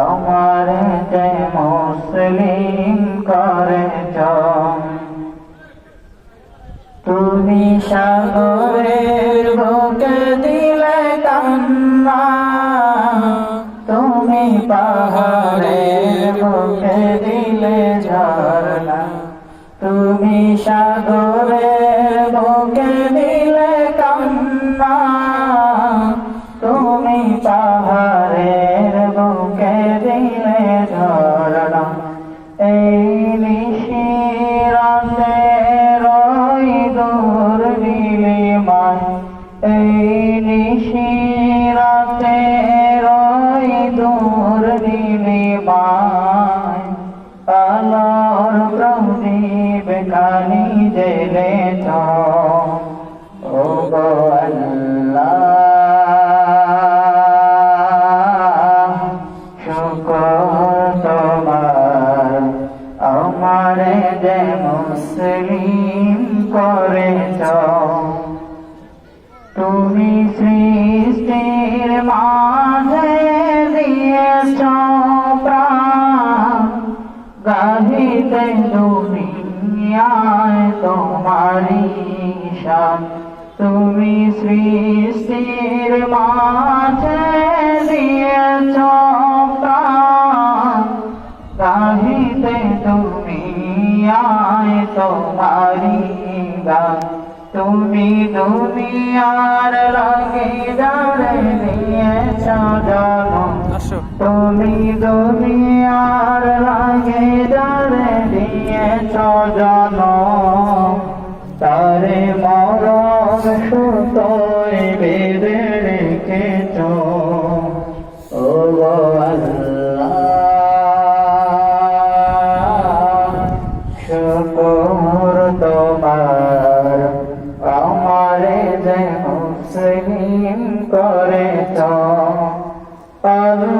আমার যে মুসলিম করেছ তুমি সাগরের বুকে দিলে কান্না। তুমি পাহাড়ের বুকে দিলে ঝরনা। তুমি সাগরের বুকে ঝরনা এই নিশিরাতে রই দূর নীলিমায় এই নিশিরাতে রই দূর নীলিমায় আলোর প্রদীপ কানি জেলে ও গো আল্লাহ। আমারে যে মুসলিম করেছ। তুমি সৃষ্টির মাঝে দিয়েছ প্রাণ। গাহিতে দুনিয়ায় তোমারি শান তুমি সৃষ্টির মাঝে দিয়েছ প্রাণ। গাহিতে তুমি আয় তোমারি গান তুমি দুনিয়ার রঙে দাঁড়ে দিয়েছ জানো তুমি দুনিয়ার রঙে দাঁড়ে দিয়েছ জানো তারে মরণ সুতোয় বেঁধে রেখেছ। ও আল্লাহ। পারে যে মুসলিম করেছ আল্লাহ